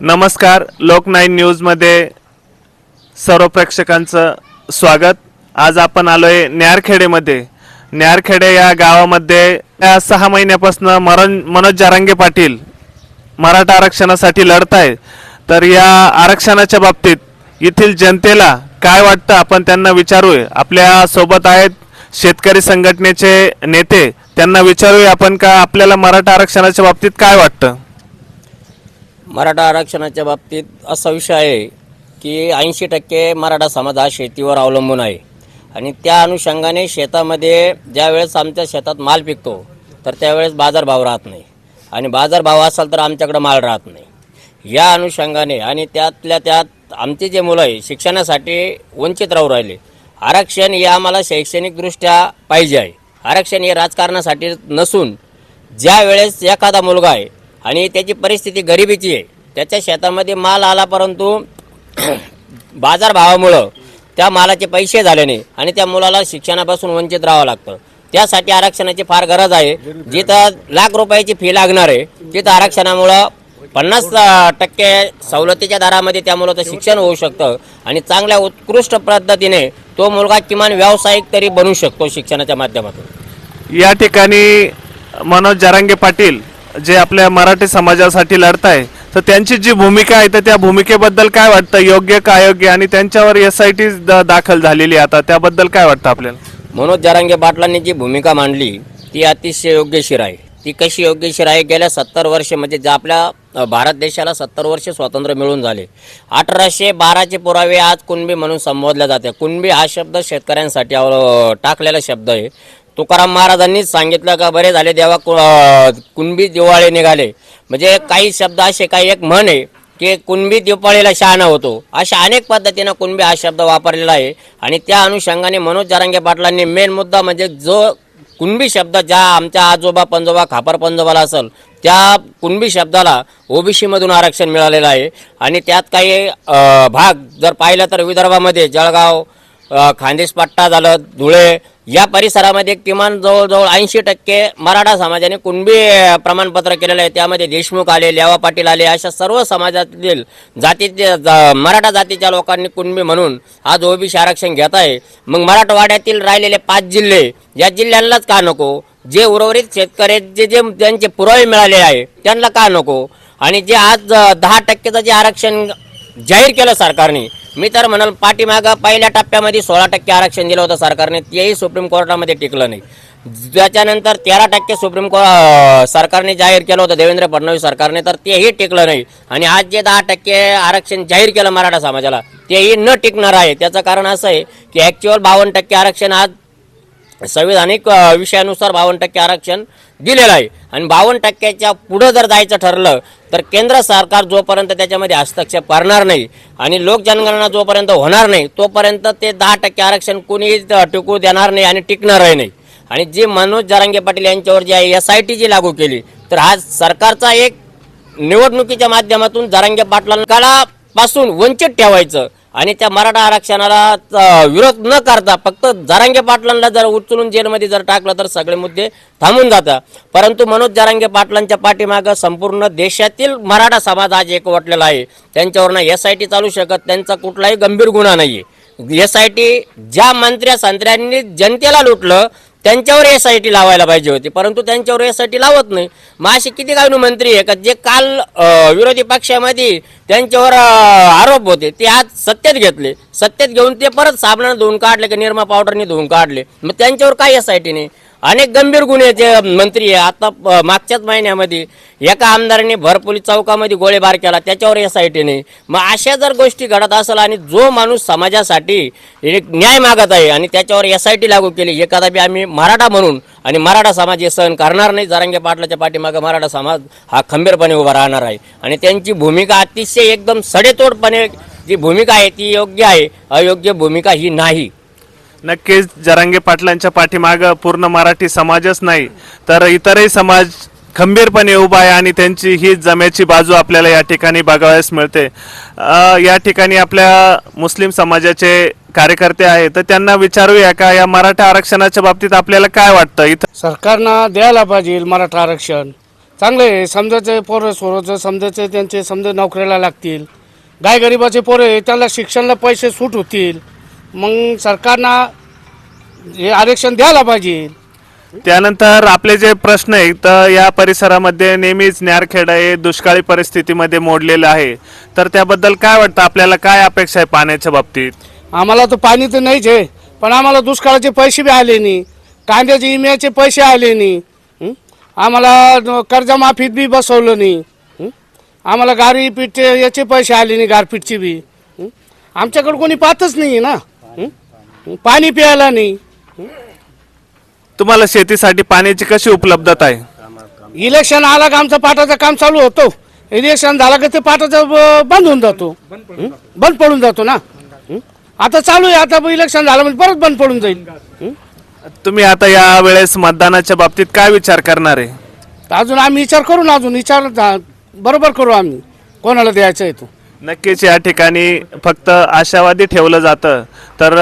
नमस्कार लोक नाईन न्यूजमध्ये सर्व प्रेक्षकांचं स्वागत. आज आपण आलोय न्यारखेडेमध्ये. न्यारखेडे या गावामध्ये या सहा महिन्यापासून मरण मनोज जारांगे पाटील मराठा आरक्षणासाठी लढत आहे तर या आरक्षणाच्या बाबतीत येथील जनतेला काय वाटतं आपण त्यांना विचारूया. आपल्यासोबत आहेत शेतकरी संघटनेचे नेते. त्यांना विचारूया आपण का आपल्याला मराठा आरक्षणाच्या बाबतीत काय वाटतं? मराठा आरक्षणाच्या बाबतीत असा विषय आहे की ऐंशी टक्के मराठा समाज हा शेतीवर अवलंबून आहे. आणि त्या अनुषंगाने शेतामध्ये ज्यावेळेस आमच्या शेतात माल पिकतो तर त्यावेळेस बाजारभाव राहत नाही. आणि बाजारभाव असाल तर आमच्याकडे माल राहत नाही. या अनुषंगाने आणि त्यातल्या त्यात आमचे जे मुलं आहे शिक्षणासाठी वंचित राहू राहिले. आरक्षण हे आम्हाला शैक्षणिकदृष्ट्या पाहिजे आहे. आरक्षण हे राजकारणासाठी नसून ज्या वेळेस एखादा मुलगा आहे आणि त्याची परिस्थिती गरिबीची आहे. त्याच्या शेतामध्ये माल आला परंतु बाजारभावामुळं त्या मालाचे पैसे झाले नाही आणि त्या मुलाला शिक्षणापासून वंचित राहावं लागतं. त्यासाठी आरक्षणाची फार गरज आहे. जिथं लाख रुपयाची फी लागणार आहे तिथं आरक्षणामुळं पन्नास टक्के सवलतीच्या दरामध्ये त्या मुलाचं शिक्षण होऊ शकतं आणि चांगल्या उत्कृष्ट पद्धतीने तो मुलगा किमान व्यावसायिक तरी बनू शकतो शिक्षणाच्या माध्यमातून. या ठिकाणी मनोज जारांगे पाटील जे आपल्या मराठी समाजासाठी लढताय तर त्यांची जी भूमिका आहे तर त्या भूमिकेबद्दल काय वाटतं? योग्य का अयोग्य? आणि त्यांच्यावर एस आय टी दाखल झालेली आता त्याबद्दल काय वाटतं आपल्याला? मनोज जारांगे पाटलांनी जी भूमिका मांडली ती अतिशय योग्यशीर आहे. ती कशी योग्यशीर आहे? गेल्या सत्तर वर्ष म्हणजे जे आपल्या भारत देशाला सत्तर वर्ष स्वातंत्र्य मिळून झाले. अठराशे बाराचे पुरावे आज कुणबी म्हणून संबोधल्या जाते कुणबी हा शब्द शेतकऱ्यांसाठी टाकलेला शब्द आहे. तुकाराम महाराजांनीच सांगितलं का बरे झाले देवा कु- कुणबी दिवाळे निघाले. म्हणजे काही शब्द असे काही एक म्हण आहे की कुणबी दिपाळीला शहाणा होतो. अशा अनेक पद्धतीनं कुणबी हा शब्द वापरलेला आहे. आणि त्या अनुषंगाने मनोज जरांगे पाटलांनी मेन मुद्दा म्हणजे जो कुणबी शब्द ज्या आमच्या आजोबा पंजोबा खापर पंजोबाला असेल त्या कुणबी शब्दाला ओबीसीमधून आरक्षण मिळालेलं आहे. आणि त्यात काही भाग जर पाहिलं तर विदर्भामध्ये जळगाव अ, पट्टा झालं धुळे या परिसरामध्ये किमान जवळजवळ ऐंशी टक्के मराठा समाजाने कुणबी प्रमाणपत्र केलेलं आहे. त्यामध्ये देशमुख आले लेवा पाटील आले अशा सर्व समाजातील जातीचे जा मराठा जातीच्या लोकांनी कुणबी म्हणून आज ओबीसी आरक्षण घेत आहे. मग मराठवाड्यातील राहिलेले पाच जिल्हे या जिल्ह्यांनाच का नको? जे उर्वरित शेतकऱ्यांचे जे त्यांचे पुरावे मिळाले आहे त्यांना का नको? आणि जे आज दहा टक्केचं जे आरक्षण जाहीर केलं सरकारने मी तर म्हणाल पाठीमागं पहिल्या टप्प्यामध्ये सोळा टक्के आरक्षण दिलं होतं सरकारने तेही सुप्रीम कोर्टामध्ये टिकलं नाही. त्याच्यानंतर तेरा टक्के सुप्रीम कोर्ट सरकारने जाहीर केलं होतं देवेंद्र फडणवीस सरकारने तर तेही टिकलं नाही. आणि आज जे दहा टक्के आरक्षण जाहीर केलं मराठा समाजाला तेही न टिकणार आहे. त्याचं कारण असं आहे की ॲक्च्युअल बावन्न टक्के आरक्षण आज संविधानिक विषयानुसार बावन्न टक्के आरक्षण दिलेला आहे. आणि बावन्न टक्क्याच्या पुढं जर जायचं ठरलं तर केंद्र सरकार जोपर्यंत त्याच्यामध्ये हस्तक्षेप करणार नाही आणि लोक जनगणना जोपर्यंत होणार नाही तोपर्यंत ते दहा टक्के आरक्षण कोणीही टिकू देणार नाही आणि टिकणारही नाही. आणि जे मनोज जरांगे पाटील यांच्यावर जी आहे एस आय टी जी लागू केली तर हा सरकारचा एक निवडणुकीच्या माध्यमातून जरांगे पाटलांना पासून वंचित ठेवायचं. आणि त्या मराठा आरक्षणाला विरोध न करता फक्त जरांगे पाटलांना जर उचलून जेलमध्ये जर टाकलं तर सगळे मुद्दे थांबून जातात. परंतु मनोज जरांगे पाटलांच्या पाठीमागं संपूर्ण देशातील मराठा समाज आज एकवटलेला आहे. त्यांच्यावरनं एस आय टी चालू शकत त्यांचा कुठलाही गंभीर गुन्हा नाही आहे एस आय टी ज्या मंत्र्या संत्र्यांनी जनतेला लुटलं त्यांच्यावर एस आय टी लावायला पाहिजे होती. परंतु त्यांच्यावर एस आय टी लावत नाही. मग असे किती काय मंत्री आहे का? जे काल विरोधी पक्षामध्ये त्यांच्यावर आरोप होते ते आज सत्तेत घेतले. सत्तेत घेऊन ते परत साबणानं धुवून काढले की निर्मा पावडरने धुवून काढले. मग त्यांच्यावर काय एस आय टी नाही अनेक गंभीर गुन्हे जे मंत्री आहे. आता मागच्याच महिन्यामध्ये एका आमदाराने भरपोली चौकामध्ये गोळीबार केला. त्याच्यावर एस आय टीने मग अशा जर गोष्टी घडत असेल आणि जो माणूस समाजासाठी एक न्याय मागत आहे आणि त्याच्यावर एस आय टी लागू केली एखादा बी आम्ही मराठा म्हणून आणि मराठा समाज हे सहन करणार नाही जरांगे पाटलाच्या पाठीमागे मराठा समाज हा खंबीरपणे उभा राहणार आहे. आणि त्यांची भूमिका अतिशय एकदम सडेतोडपणे जी भूमिका आहे ती योग्य आहे अयोग्य भूमिका ही नाही. नक्कीच जरांगे पाटलांच्या पाठीमागं पूर्ण मराठी समाजच नाही तर इतरही समाज खंबीरपणे उभा आहे आणि त्यांची ही जमेची बाजू आपल्याला या ठिकाणी बघावयास मिळते. या ठिकाणी आपल्या मुस्लिम समाजाचे कार्यकर्ते आहेत तर त्यांना विचारूया का या मराठा आरक्षणाच्या बाबतीत आपल्याला काय वाटतं? इथं सरकारनं द्यायला पाहिजे मराठा आरक्षण. चांगलं आहे समजायचे पोरं सोराचं समजायचे त्यांचे समजा नोकरीला लागतील. गाय गरिबाचे पोरं आहे त्यांना शिक्षणाला पैसे सूट होतील. मग सरकारनं हे आरक्षण द्यायला पाहिजे त्यानंतर आपले जे प्रश्न आहेत तर या परिसरामध्ये नेहमीच न्यारखेड हे दुष्काळी परिस्थितीमध्ये मोडलेलं आहे तर त्याबद्दल काय वाटतं आपल्याला काय अपेक्षा आहे पाण्याच्या बाबतीत आम्हाला तर पाणी तर नाहीच आहे पण आम्हाला दुष्काळाचे पैसे बी आले नाही कांद्याचे इम्याचे पैसे आले नाही हं? आम्हाला कर्जमाफीत बी बसवलं नाही हं? आम्हाला गारी पीठचे याचे पैसे आले नाही गारपीटचे बी हं? आमच्याकडे कोणी पाहतच नाही ना? पाणी प्यायला नाही. तुम्हाला शेतीसाठी पाण्याची कशी उपलब्धता आहे? इलेक्शन आला का आमचं पाटाचं काम चालू होतो. इलेक्शन झालं का ते पाटाचं ब- बंद होऊन जातो. हं? बंद पडून जातो ना. हं? आता चालू आहे आता इलेक्शन झालं म्हणजे परत बंद पडून जाईल. हं? तुम्ही आता या वेळेस मतदानाच्या बाबतीत काय विचार करणार आहे? तर अजून आम्ही विचार करू ना अजून विचार धा- बरोबर करू आम्ही. कोणाला द्यायचं आहे तो? नक्कीच या ठिकाणी फक्त आशावादी ठेवलं जातं. तर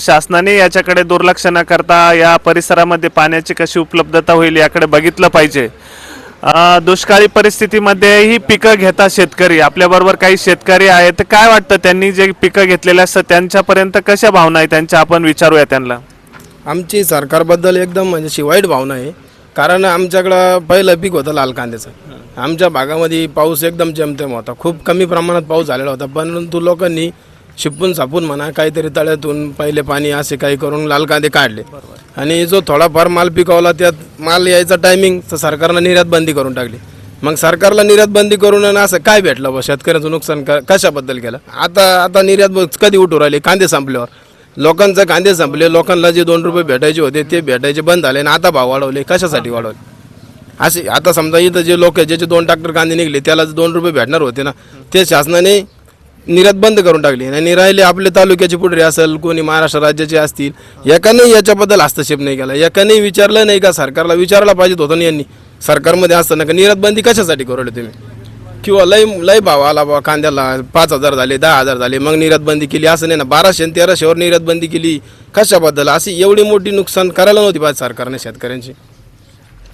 शासनाने याच्याकडे दुर्लक्ष न करता या परिसरामध्ये पाण्याची कशी उपलब्धता होईल याकडे बघितलं पाहिजे. दुष्काळी परिस्थितीमध्येही पिकं घेतात शेतकरी. आपल्याबरोबर काही शेतकरी आहेत. तर काय वाटतं त्यांनी जे पिकं घेतलेले असतात त्यांच्यापर्यंत कशा भावना आहे त्यांच्या? आपण विचारूया त्यांना. आमची सरकारबद्दल एकदम म्हणजे अशी वाईट भावना आहे. कारण आमच्याकडं पहिलं पीक होतं लाल कांद्याचं. आमच्या भागामध्ये पाऊस एकदम जेमतेम होता. खूप कमी प्रमाणात पाऊस झालेला होता. परंतु लोकांनी शिपून सापून म्हणा काहीतरी तळ्यातून पहिले पाणी असे काही करून लाल कांदे काढले. आणि जो थोडाफार माल पिकवला त्यात माल यायचा टायमिंग तर सरकारनं निर्यात बंदी करून टाकली. मग सरकारला निर्यात बंदी करून आणि असं काय भेटलं बा? शेतकऱ्यांचं नुकसान क- कशाबद्दल केलं? आता आता निर्यात कधी उठू राहिली? कांदे संपल्यावर. लोकांचं कांदे संपले लोकांना जे दोन रुपये भेटायचे होते ते भेटायचे बंद झाले आणि आता भाव वाढवले. कशासाठी वाढवले? असे आता समजा इथं जे लोक ज्याचे दोन ट्रॅक्टर कांदे निघले त्याला दोन रुपये भेटणार होते ना. ते शासनाने निर्यात बंद करून टाकली. आणि राहिले आपले तालुक्याचे पुढे असेल कोणी महाराष्ट्र राज्याचे असतील एकाने याच्याबद्दल हस्तक्षेप नाही केला. एकाने विचारलं नाही का? सरकारला विचारला पाहिजे होतं ना यांनी. सरकारमध्ये असताना का निर्यात बंदी कशासाठी करवली तुम्ही? किंवा लय लय भाव आला बा कांद्याला पाच हजार झाले दहा हजार झाले मग निर्यात बंदी केली. असं नाही ना बाराशे आणि तेराशेवर निर्यात बंदी केली. कशाबद्दल? अशी एवढी मोठी नुकसान करायला नव्हती पाहिजे सरकारने शेतकऱ्यांची.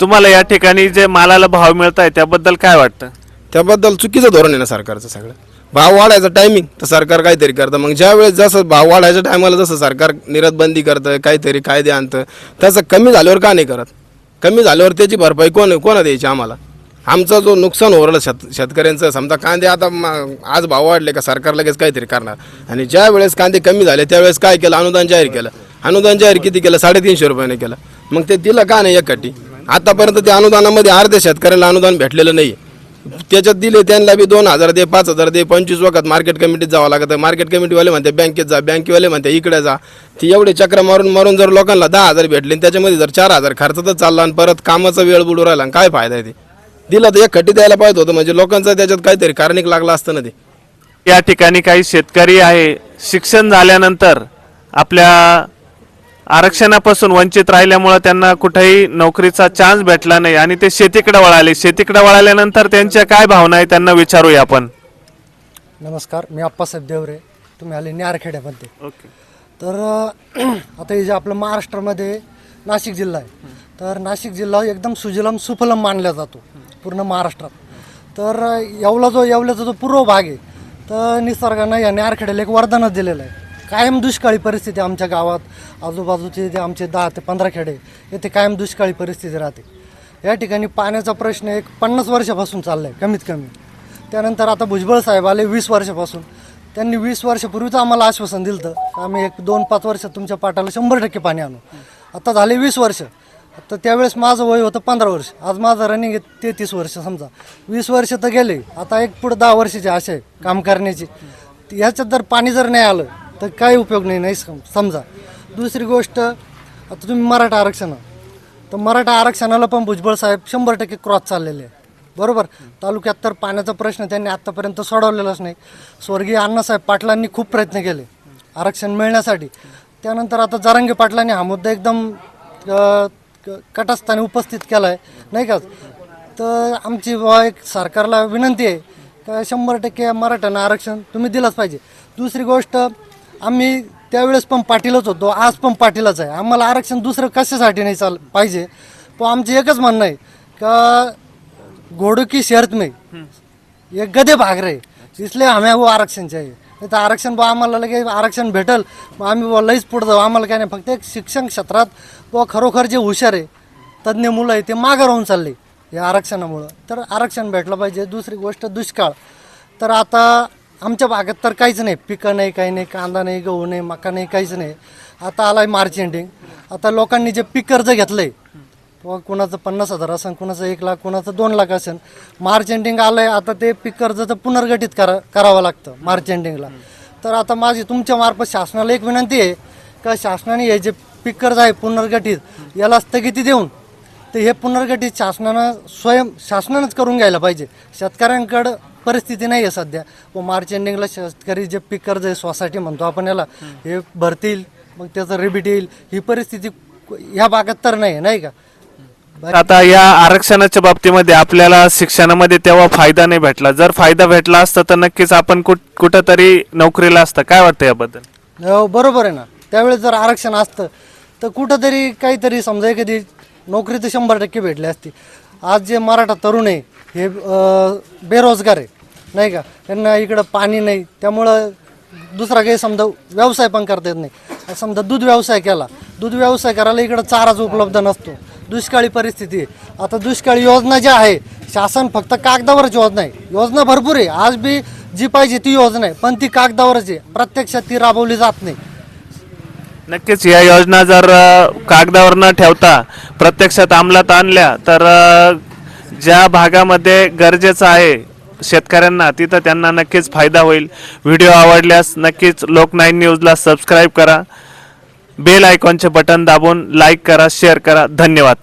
तुम्हाला या ठिकाणी जे मालाला भाव मिळत आहे त्याबद्दल काय वाटतं? त्याबद्दल चुकीचं धोरण आहे ना सरकारचं सगळं. भाव वाढायचा टायमिंग तर सरकार काहीतरी करतं. मग ज्या वेळेस जसं भाव वाढायच्या टायमाला जसं सरकार निर्यात करतं काहीतरी कायदे आणतं त्याचं कमी झाल्यावर का नाही करत? कमी झाल्यावर त्याची भरपाई कोण कोणा द्यायची आम्हाला? आमचा जो नुकसान होरलं शेत शेतकऱ्यांचं समजा कांदे आता आज भाव वाढले का सरकार लगेच काहीतरी करणार. आणि ज्या वेळेस कांदे कमी झाले त्यावेळेस काय केलं? अनुदान जाहीर केलं. अनुदान जाहीर किती केलं? साडेतीनशे रुपयाने केलं. मग ते दिलं का नाही एकखट्टी आतापर्यंत त्या अनुदानामध्ये अर्ध्या शेतकऱ्याला अनुदान भेटलेलं नाही त्याच्यात दिले त्यांना बी दोन हजार दे पाच हजार दे पंचवीस वखत मार्केट कमिटीत जावं लागत. मार्केट कमिटीवाले म्हणते बँकेत जा बँकेवाले म्हणते इकडे जा. ती एवढे चक्र मारून मारून जर लोकांना दहा हजार भेटले आणि त्याच्यामध्ये जर चार हजार खर्चातच चालला आणि परत कामाचा वेळ बुडू राहिला आणि काय फायदा आहे ते? दिलं तर एक खट्टी द्यायला पाहिजे होतं म्हणजे लोकांचं त्याच्यात काहीतरी कारणिक लागलं असतं ना ते. या ठिकाणी काही शेतकरी आहे. शिक्षण झाल्यानंतर आपल्या आरक्षणापासून वंचित राहिल्यामुळे त्यांना कुठेही नोकरीचा चान्स भेटला नाही आणि ते शेतीकडे वळाले. शेतीकडे वळाल्यानंतर त्यांच्या काय भावना आहे त्यांना विचारूया आपण. नमस्कार मी आप्पासाहेब देवरे तुम्ही आले न्यारखेड्यामध्ये. ओके. तर आता हे जे आपलं महाराष्ट्रामध्ये नाशिक जिल्हा आहे तर नाशिक जिल्हा एकदम सुजलम सुफलम मानला जातो पूर्ण महाराष्ट्रात. तर येवला जो येवल्याचा जो पूर्व भाग आहे तर निसर्गानं या न्यारखेड्याला एक वरदानच दिलेलं आहे. कायम दुष्काळी परिस्थिती आमच्या गावात आजूबाजूचे जे आमचे दहा ते पंधरा खेडे येथे कायम दुष्काळी परिस्थिती राहते. या ठिकाणी पाण्याचा प्रश्न एक पन्नास वर्षापासून चालला आहे कमीत कमी. त्यानंतर आता भुजबळ साहेब आले वीस वर्षापासून. त्यांनी वीस वर्षापूर्वीचं आम्हाला आश्वासन दिलं तर आम्ही एक दोन पाच वर्षात तुमच्या पाटाला शंभर टक्के पाणी आणू. आता झाले वीस वर्ष. तर त्यावेळेस माझं वय होतं पंधरा वर्ष. आज माझं रनिंग आहे तेहतीस वर्ष समजा. वीस वर्ष तर गेले. आता एक पुढं दहा वर्षाची आशा आहे काम करण्याची. ह्याच्यात जर पाणी जर नाही आलं तर काही उपयोग नाही नाही सम- समजा. दुसरी गोष्ट आता तुम्ही मराठा आरक्षण तर मराठा आरक्षणाला पण भुजबळ साहेब शंभर टक्के क्रॉस चाललेले आहे बरोबर? तालुक्यात तर पाण्याचा प्रश्न त्यांनी आत्तापर्यंत सोडवलेलाच नाही. स्वर्गीय अण्णासाहेब पाटलांनी खूप प्रयत्न केले आरक्षण मिळण्यासाठी. त्यानंतर आता जरांगे पाटलांनी हा मुद्दा एकदम क- कटास्थानी उपस्थित केला आहे नाही का? तर आमची बुवा एक सरकारला विनंती आहे का शंभर टक्के मराठ्यांना आरक्षण तुम्ही दिलंच पाहिजे. दुसरी गोष्ट आम्ही त्यावेळेस पण पाटीलच होतो आज पण पाटीलच आहे. आम्हाला आरक्षण दुसरं कशासाठी नाही चाल पाहिजे? पण आमचं एकच म्हणणं आहे का घोडकी की शर्त में ये गधे भाग रहे इसलिए हमें वो आरक्षण चाहिए नाही तर आरक्षण बा आम्हाला लगे आरक्षण भेटल मग आम्ही बुवा लईच पुढं जाऊ. आम्हाला काय नाही फक्त एक शिक्षण क्षेत्रात बुवा खरोखर जे हुशार आहे तज्ज्ञ मुलं आहे ते मागं राहून चालले या आरक्षणामुळं. तर आरक्षण भेटलं पाहिजे. दुसरी गोष्ट दुष्काळ. तर आता आमच्या भागात तर काहीच नाही. पिकं नाही काही नाही कांदा नाही गहू नाही मका नाही काहीच नाही. आता आलाय मार्च एंडिंग आता लोकांनी जे पीक कर्ज घेतलंय किंवा कुणाचं पन्नास हजार असेल कुणाचं एक लाख कुणाचं दोन लाख असेल मार्च एंडिंग आलंय आता ते पीक कर्जाचं पुनर्गठित करा करावं लागतं मार्च एंडिंगला तर आता माझी तुमच्या मार्फत शासनाला एक विनंती आहे का शासनाने हे जे पीक कर्ज आहे पुनर्गठित याला स्थगिती देऊन तर हे पुनर्गठित शासनानं स्वयं शासनानंच करून घ्यायला पाहिजे. शेतकऱ्यांकडं परिस्थिती नाही आहे सध्या. व मार्च एंडिंगला शेतकरी जे पीक कर्ज आहे सोसायटी म्हणतो आपण याला हे भरतील मग त्याचं रिबीट येईल. ही परिस्थिती ह्या भागात तर नाही आहे, नाही का? आता या आरक्षणाच्या बाबतीमध्ये आपल्याला शिक्षणामध्ये तेव्हा फायदा नाही भेटला. जर फायदा भेटला असता तर नक्कीच आपण कुठ कुठंतरी नोकरीला असतं. काय वाटतं याबद्दल? हो बरोबर आहे ना. त्यावेळेस जर आरक्षण असतं तर कुठंतरी काहीतरी समजा एखादी नोकरी तर शंभर टक्के भेटली असती. आज जे मराठा तरुण आहे हे बेरोजगार आहे. नाही का? त्यांना इकडं पाणी नाही. त्यामुळं दुसरा काही समजा व्यवसाय पण करता येत नाही. समजा दूध व्यवसाय केला. दूध व्यवसाय करायला इकडं चाराच उपलब्ध नसतो. दुष्काळी परिस्थिती आहे. आता दुष्काळी योजना ज्या आहे शासन फक्त कागदावरच योजना आहे. योजना भरपूर आहे. आज बी जी पाहिजे ती योजना आहे. पण ती कागदावरच आहे. प्रत्यक्षात ती राबवली जात नाही. नक्कीच या योजना जर कागदावर न ठेवता प्रत्यक्षात अंमलात आणल्या तर ज्या भागामध्ये गरजेचं आहे शेतकऱ्यांना तिथं त्यांना नक्कीच फायदा होईल. व्हिडिओ आवडल्यास नक्कीच लोक नाईन न्यूजला सबस्क्राईब करा. बेल आयकॉनचे बटन दाबून लाईक करा शेअर करा. धन्यवाद.